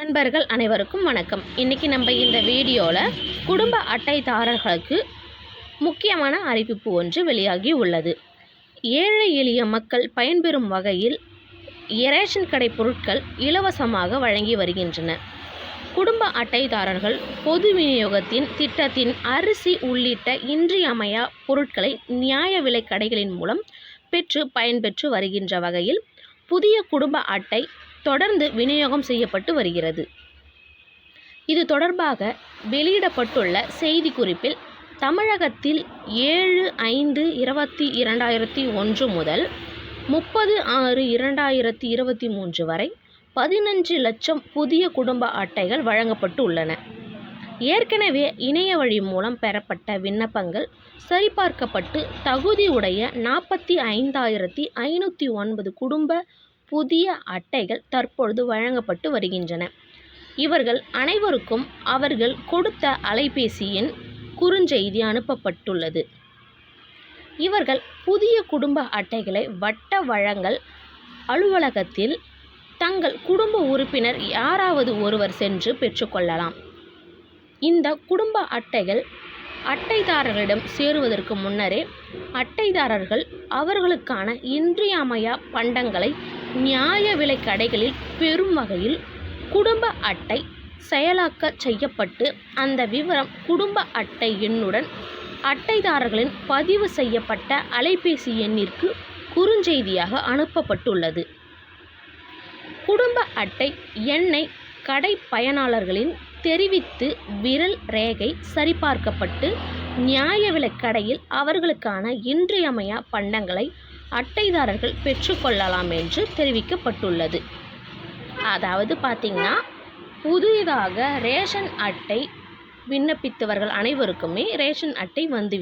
நண்பர்கள் அனைவருக்கும் வணக்கம். இன்றைக்கி நம்ம இந்த வீடியோவில் குடும்ப அட்டைதாரர்களுக்கு முக்கியமான அறிவிப்பு ஒன்று வெளியாகி உள்ளது. ஏழை எளிய மக்கள் பயன்பெறும் வகையில் ரேஷன் கடை பொருட்கள் இலவசமாக வழங்கி வருகின்றன. குடும்ப அட்டைதாரர்கள் பொது விநியோகத்தின் திட்டத்தின் அரிசி உள்ளிட்ட இன்றியமையா பொருட்களை நியாய விலை கடைகளின் மூலம் பெற்று பயன்பெற்று வருகின்ற வகையில் புதிய குடும்ப அட்டை தொடர்ந்து விநியோகம் செய்யப்பட்டு வருகிறது. இது தொடர்பாக வெளியிடப்பட்டுள்ள செய்திக்குறிப்பில் தமிழகத்தில் ஏழு ஐந்து இருபத்தி இரண்டாயிரத்தி ஒன்று முதல் முப்பது ஆறு இரண்டாயிரத்தி இருபத்தி மூன்று வரை பதினஞ்சு லட்சம் புதிய குடும்ப அட்டைகள் வழங்கப்பட்டு உள்ளன ஏற்கனவே இணைய வழி மூலம் பெறப்பட்ட விண்ணப்பங்கள் சரிபார்க்கப்பட்டு தகுதி உடைய நாற்பத்தி ஐந்தாயிரத்தி ஐநூற்றி ஒன்பது குடும்ப புதிய அட்டைகள் தற்பொழுது வழங்கப்பட்டு வருகின்றன. இவர்கள் அனைவருக்கும் அவர்கள் கொடுத்த அலைபேசி எண் குறுஞ்செய்தி அனுப்பப்பட்டுள்ளது. இவர்கள் புதிய குடும்ப அட்டைகளை வட்ட வழங்கல் அலுவலகத்தில் தங்கள் குடும்ப உறுப்பினர் யாராவது ஒருவர் சென்று பெற்றுக்கொள்ளலாம் இந்த குடும்ப அட்டைகள் அட்டைதாரர்களிடம் சேருவதற்கு முன்னரே அட்டைதாரர்கள் அவர்களுக்கான இன்றியமையா பண்டங்களை நியாய விலை கடைகளில் பெறும் வகையில் குடும்ப அட்டை செயலாக்க செய்யப்பட்டு அந்த விவரம் குடும்ப அட்டை எண்ணுடன் அட்டைதாரர்களின் பதிவு செய்யப்பட்ட அலைபேசி எண்ணிற்கு குறுஞ்செய்தியாக அனுப்பப்பட்டுள்ளது. குடும்ப அட்டை எண்ணை கடை பயனாளர்களின் தெரிவித்து விரல் ரேகை சரிபார்க்கப்பட்டு நியாய விலைக்கடையில் அவர்களுக்கான இன்றியமையா பண்டங்களை அட்டைதாரர்கள் பெற்றுக்கொள்ளலாம் என்று தெரிவிக்கப்பட்டுள்ளது. அதாவது பார்த்திங்கன்னா புதிதாக ரேஷன் அட்டை விண்ணப்பித்தவர்கள் அனைவருக்குமே ரேஷன் அட்டை வந்து